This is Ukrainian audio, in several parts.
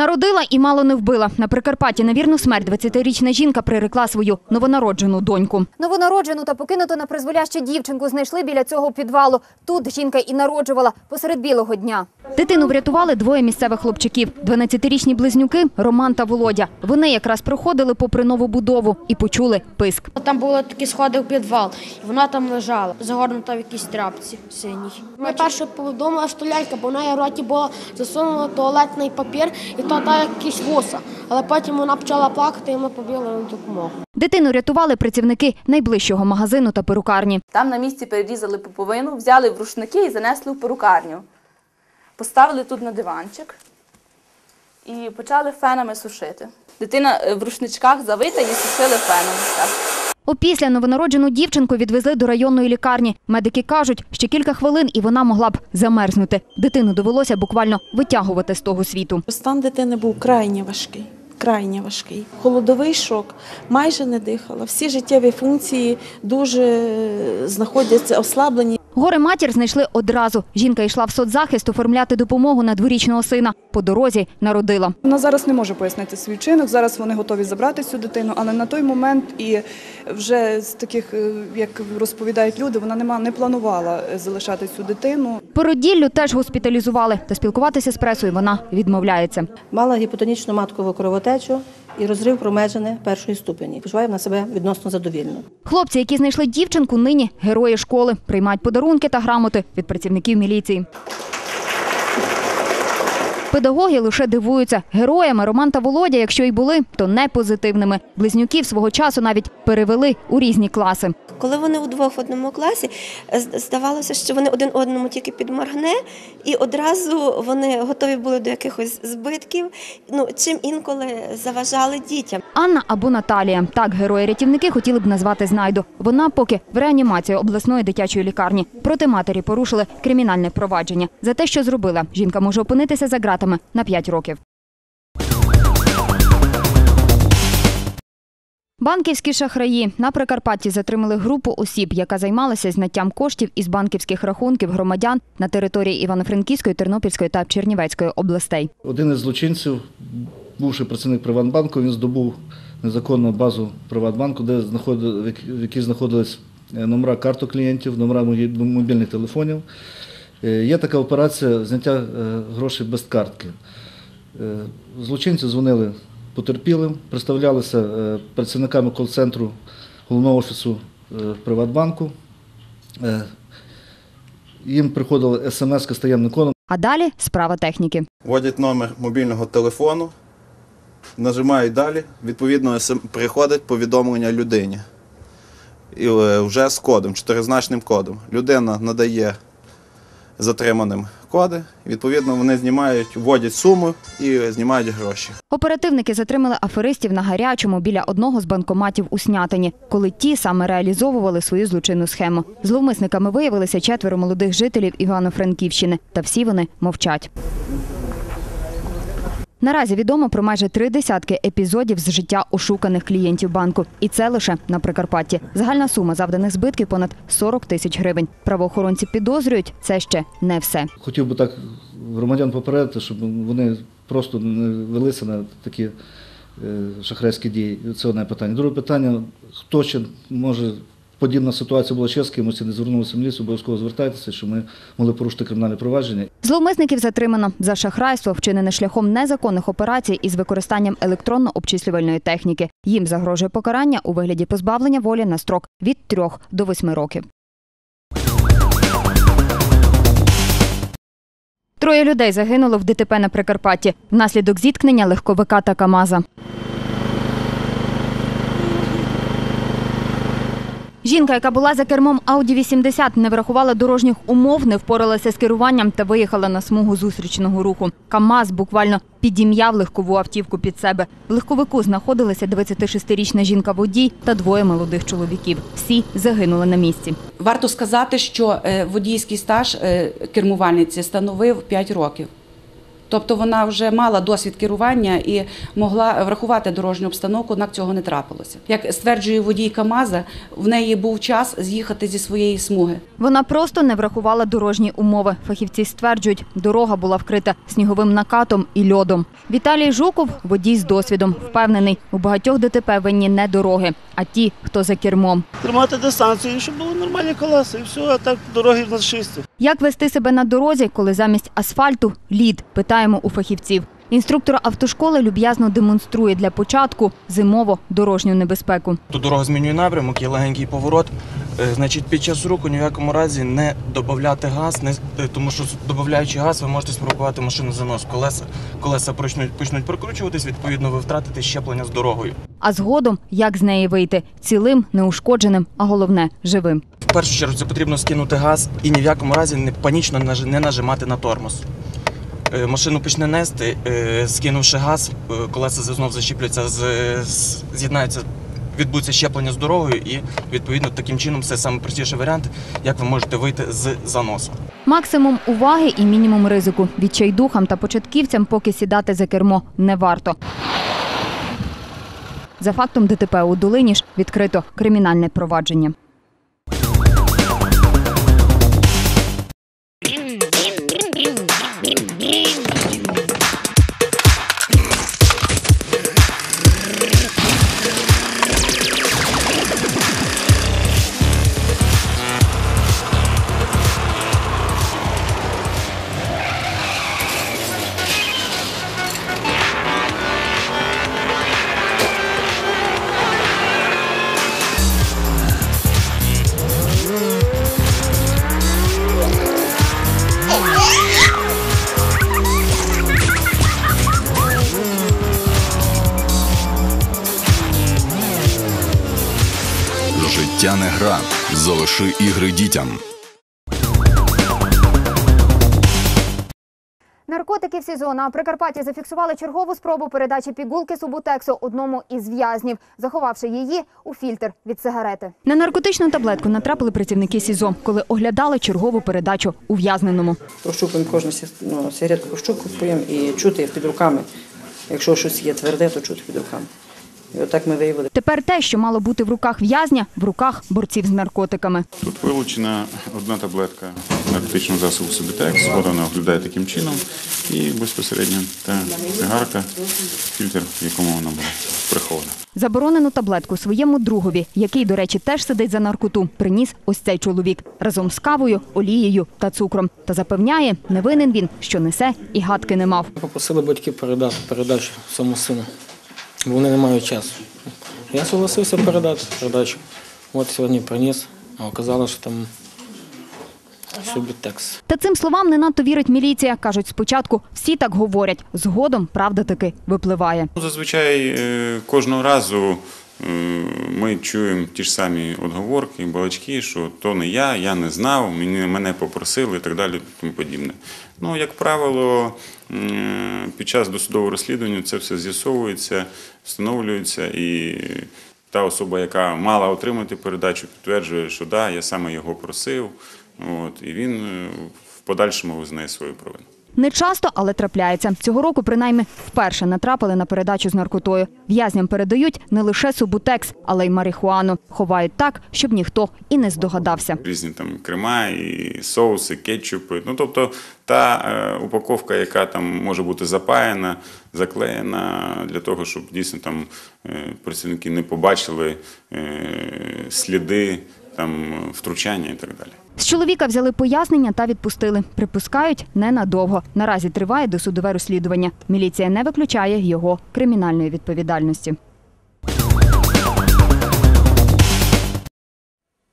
Народила і мало не вбила. На Прикарпатті на вірну смерть 20-річна жінка прирекла свою новонароджену доньку. Новонароджену та покинуту на призволяще дівчинку знайшли біля цього підвалу. Тут жінка і народжувала посеред білого дня. Дитину врятували двоє місцевих хлопчиків. 12-річні близнюки Роман та Володя. Вони якраз проходили попри нову будову і почули писк. Там були такі сходи в підвал, і вона там лежала, загорнута в якійсь тряпці синій. Ми перше подумали, що лялька, бо в неї в роті було засунуло туалетний папір, і та якісь вуса. Але потім вона почала плакати, і ми побігли на допомогу. Дитину рятували працівники найближчого магазину та перукарні. Там на місці перерізали пуповину, взяли в рушники і занесли в перукарню. Поставили тут на диванчик і почали фенами сушити. Дитина е, в рушничках завита і сушили феном. Опісля новонароджену дівчинку відвезли до районної лікарні. Медики кажуть, ще кілька хвилин і вона могла б замерзнути. Дитину довелося буквально витягувати з того світу. Стан дитини був крайне важкий. Крайне важкий. Холодовий шок, майже не дихала. Всі життєві функції дуже е, знаходяться ослаблені. Горе матір знайшли одразу. Жінка йшла в соцзахист оформляти допомогу на дворічного сина. По дорозі народила. Вона зараз не може пояснити свій вчинок. Зараз вони готові забрати цю дитину, але на той момент і вже з таких, е, як розповідають люди, вона нема не планувала е, залишати цю дитину. Породіллю теж госпіталізували, та спілкуватися з пресою вона відмовляється. Мала гіпотонічну маткову кровотечу і розрив промежини першої ступені. Почуває вона себе відносно задовільно. Хлопці, які знайшли дівчинку, нині герої школи, приймають подарунки та грамоти від працівників міліції. Педагоги лише дивуються. Героями Роман та Володя, якщо й були, то не позитивними. Близнюків свого часу навіть перевели у різні класи. Коли вони удвох в одному класі, здавалося, що вони один одному тільки підморгне, і одразу вони готові були до якихось збитків, ну чим інколи заважали дітям. Анна або Наталія. Так герої-рятівники хотіли б назвати знайду. Вона поки в реанімації обласної дитячої лікарні. Проти матері порушили кримінальне провадження. За те, що зробила, жінка може опинитися за ґратами на 5 років. Банківські шахраї на Прикарпатті затримали групу осіб, яка займалася зняттям коштів із банківських рахунків громадян на території Івано-Франківської, Тернопільської та Чернівецької областей. Один із злочинців, бувший працівник Приватбанку, він здобув незаконну базу Приватбанку, де в якій знаходились е, номера карток клієнтів, номера мобільних телефонів. Е, Є така операція зняття е, грошей без картки. Е, Злочинці дзвонили потерпілим, представлялися працівниками кол-центру головного офісу Приватбанку. Їм приходила смс з таємним кодом. А далі справа техніки. вводять номер мобільного телефону, нажимають далі, відповідно приходить повідомлення людині. І вже з кодом, чотиризначним кодом. Людина надає затриманим коди, відповідно, вони знімають, вводять суму і знімають гроші. Оперативники затримали аферистів на гарячому біля одного з банкоматів у Снятині, коли ті саме реалізовували свою злочинну схему. Зловмисниками виявилися четверо молодих жителів Івано-Франківщини, та всі вони мовчать. Наразі відомо про майже три десятки епізодів з життя ошуканих клієнтів банку. І це лише на Прикарпатті. Загальна сума завданих збитків понад 40 тисяч гривень. Правоохоронці підозрюють, це ще не все. Хотів би так громадян попередити, щоб вони просто не велися на такі е, шахрайські дії. Це одне питання. Друге питання, хто ще може, подібна ситуація була ще з кимось не звернулися в міліцію, обов'язково звертайтеся, щоб ми могли порушити кримінальне провадження. Зловмисників затримано за шахрайство, вчинене шляхом незаконних операцій із використанням електронно-обчислювальної техніки. Їм загрожує покарання у вигляді позбавлення волі на строк від 3 до 8 років. Троє людей загинуло в ДТП на Прикарпатті внаслідок зіткнення легковика та КАМАЗа. Жінка, яка була за кермом Audi 80, не врахувала дорожніх умов, не впоралася з керуванням та виїхала на смугу зустрічного руху. КАМАЗ буквально підім'яв легкову автівку під себе. В легковику знаходилася 26-річна жінка-водій та двоє молодих чоловіків. Всі загинули на місці. Варто сказати, що е, водійський стаж е, кермувальниці становив 5 років. Тобто вона вже мала досвід керування і могла врахувати дорожню обстановку, однак цього не трапилося. Як стверджує водій Камаза, в неї був час з'їхати зі своєї смуги. Вона просто не врахувала дорожні умови. Фахівці стверджують, дорога була вкрита сніговим накатом і льодом. Віталій Жуков – водій з досвідом. Впевнений, у багатьох ДТП винні не дороги, а ті, хто за кермом. Тримати дистанцію, щоб були нормальні колеса, і все, а так дороги в нас чисті. Як вести себе на дорозі, коли замість асфальту – лід? Питаємо у фахівців. Інструктор автошколи люб'язно демонструє для початку зимово дорожню небезпеку. Тут дорога змінює напрямок, є легенький поворот. Е, Значить, під час руху ні в якому разі не додати газ, не, е, тому що додаючи газ, ви можете спровокувати машину занос. Колеса, колеса почнуть, почнуть прокручуватись, відповідно, ви втратите щеплення з дорогою. А згодом як з неї вийти – цілим, неушкодженим, а головне – живим. В першу чергу це потрібно скинути газ і ні в якому разі не панічно не нажимати на тормоз. Е, Машину почне нести, е, скинувши газ, е, колеса знов зачіпляться, з'єднаються, відбудеться щеплення з дорогою, і відповідно таким чином це найпростіший варіант, як ви можете вийти з заносу. Максимум уваги і мінімум ризику. Відчайдухам та початківцям поки сідати за кермо не варто. За фактом ДТП у Долині ж відкрито кримінальне провадження. Залиши ігри дітям. Наркотики в СІЗО на Прикарпатті зафіксували чергову спробу передачі пігулки субутексу одному із в'язнів, заховавши її у фільтр від сигарети. На наркотичну таблетку натрапили працівники СІЗО, коли оглядали чергову передачу ув'язненому. Прощупуємо кожну ну, сигаретку, прощупуємо і чути під руками. Якщо щось є тверде, то чути під руками. І отак ми виявили. Тепер те, що мало бути в руках в'язня, в руках борців з наркотиками. Тут вилучена одна таблетка наркотичного засобу Субітекс. Вона оглядає таким чином і безпосередньо та цигарка, фільтр, в якому вона була прихована. Заборонену таблетку своєму другові, який, до речі, теж сидить за наркоту, приніс ось цей чоловік разом з кавою, олією та цукром. Та запевняє, не винен він, що несе і гадки не мав. Попросили батьків передати передачу своєму сину, вони не мають часу. Я согласився передати передачу. От сьогодні приніс, а оказалось, що там субітекс. Та цим словам не надто вірить міліція. Кажуть, спочатку всі так говорять, згодом правда таки випливає. Ну, Зазвичай е, кожного разу е, ми чуємо ті ж самі отговорки, балачки, що то не я, я не знав, мені, мене попросили і так далі, і тому подібне. Ну, як правило, під час досудового розслідування це все з'ясовується, встановлюється і та особа, яка мала отримати передачу, підтверджує, що да, я саме його просив. От, і він е, в подальшому визнає свою провину. Не часто, але трапляється. Цього року, принаймні, вперше натрапили на передачу з наркотою. В'язням передають не лише субутекс, але й марихуану. Ховають так, щоб ніхто і не здогадався. Різні там крема, і соуси, кетчупи. Ну тобто та е, упаковка, яка там може бути запаяна, заклеєна для того, щоб дійсно там е, працівники не побачили е, сліди там втручання і так далі. З чоловіка взяли пояснення та відпустили. Припускають ненадовго. Наразі триває досудове розслідування. Міліція не виключає його кримінальної відповідальності.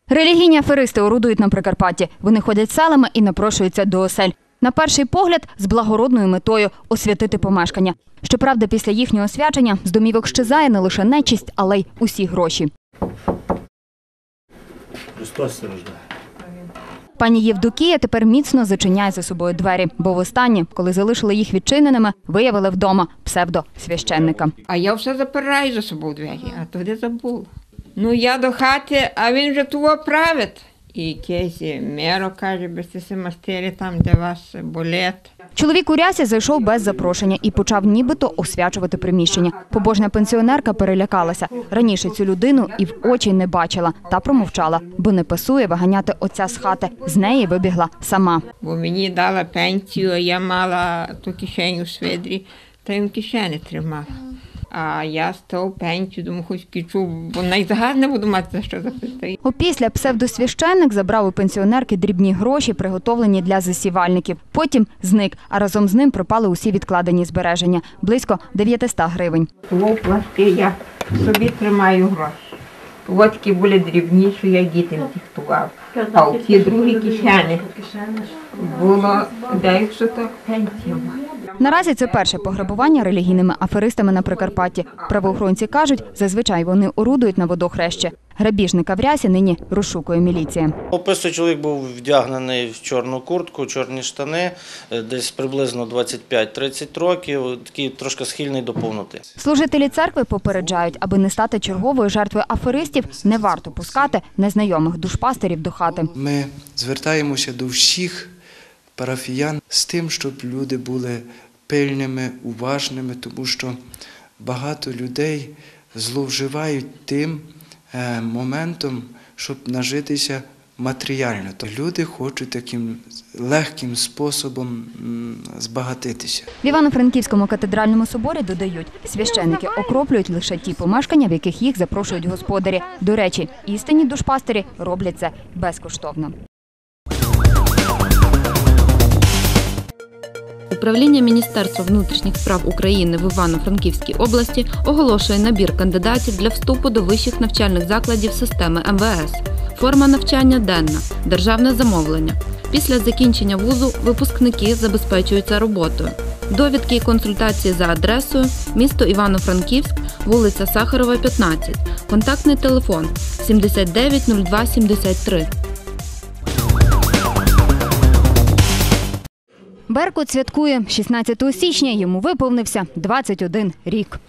Релігійні аферисти орудують на Прикарпатті. Вони ходять селами і напрошуються до осель. На перший погляд, з благородною метою освятити помешкання. Щоправда, після їхнього освячення з домівок щезає не лише нечисть, але й усі гроші. Христос страждає. Пані Євдокія тепер міцно зачиняє за собою двері, бо востаннє, коли залишили їх відчиненими, виявили вдома псевдо-священника. А я все запираю за собою двері, а туди забула. Ну я до хати, а він вже того править. І якесь меро каже, без ці мастері там, де вас болить. Чоловік у рясі зайшов без запрошення і почав нібито освячувати приміщення. Побожна пенсіонерка перелякалася. Раніше цю людину і в очі не бачила та промовчала, бо не пасує виганяти отця з хати. З неї вибігла сама. Бо мені дала пенсію, а я мала ту кишеню в свидрі, та й в кишені тримала. А я з того пенсію, думаю, хоч кічу, бо найзагар буду мати за що записати. Опісля псевдосвященник забрав у пенсіонерки дрібні гроші, приготовлені для засівальників. Потім зник, а разом з ним пропали усі відкладені збереження – близько 900 гривень. Того плашки я собі тримаю гроші. Ось такі були дрібні, що я дітям диктував. А в ті другі кишені було 900 пенсію. Наразі це перше пограбування релігійними аферистами на Прикарпатті. Правоохоронці кажуть, зазвичай вони орудують на водохрещі. Грабіжника в рясі нині розшукує міліція. Описує, чоловік був вдягнений в чорну куртку, чорні штани, е, десь приблизно 25-30 років, такий трошки схильний до повноти. Служителі церкви попереджають, аби не стати черговою жертвою аферистів, не варто пускати незнайомих душпастерів до хати. Ми звертаємося до всіх парафіян з тим, щоб люди були пильними, уважними, тому що багато людей зловживають тим е, моментом, щоб нажитися матеріально. То люди хочуть таким легким способом збагатитися. В Івано-Франківському катедральному соборі додають, священники окроплюють лише ті помешкання, в яких їх запрошують господарі. До речі, істинні душпастері роблять це безкоштовно. Управління Міністерства внутрішніх справ України в Івано-Франківській області оголошує набір кандидатів для вступу до вищих навчальних закладів системи МВС. Форма навчання денна, державне замовлення. Після закінчення вузу випускники забезпечуються роботою. Довідки і консультації за адресою місто Івано-Франківськ, вулиця Сахарова, 15, контактний телефон 790273. Беркут святкує 16 січня. Йому виповнився 21 рік.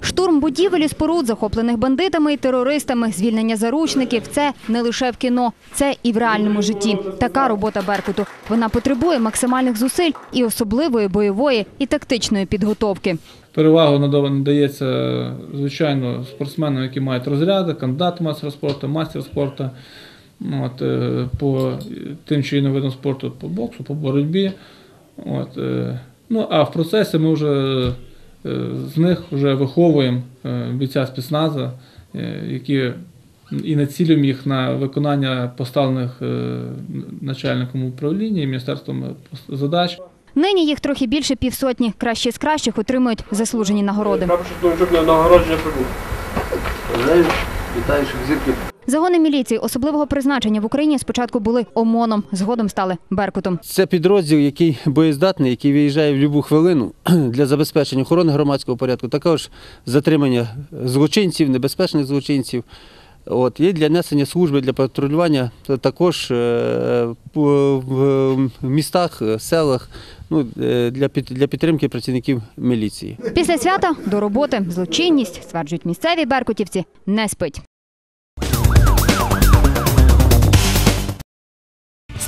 Штурм будівель і споруд, захоплених бандитами і терористами, звільнення заручників – це не лише в кіно, це і в реальному житті. Така робота Беркуту. Вона потребує максимальних зусиль і особливої бойової і тактичної підготовки. Перевагу надається, звичайно, спортсменам, які мають розряди, кандидат в майстер спорту, майстер спорту. От, е, по тим чи іншим видам спорту, по боксу, по боротьбі. От, е, ну, а в процесі ми вже е, з них вже виховуємо бійця спецназа, які і націлюємо їх на виконання поставлених начальником управління і міністерством задач. Нині їх трохи більше півсотні. Кращі з кращих отримують заслужені нагороди. нагородження прибув. Вітаю, щоб зірки Загони міліції особливого призначення в Україні спочатку були ОМОНом, згодом стали Беркутом. Це підрозділ, який боєздатний, який виїжджає в будь-яку хвилину для забезпечення охорони громадського порядку, також затримання злочинців, небезпечних злочинців. От, і для несення служби, для патрулювання також е, в містах, селах, ну, е, для, під, для підтримки працівників міліції. Після свята до роботи злочинність, стверджують місцеві беркутівці, не спить.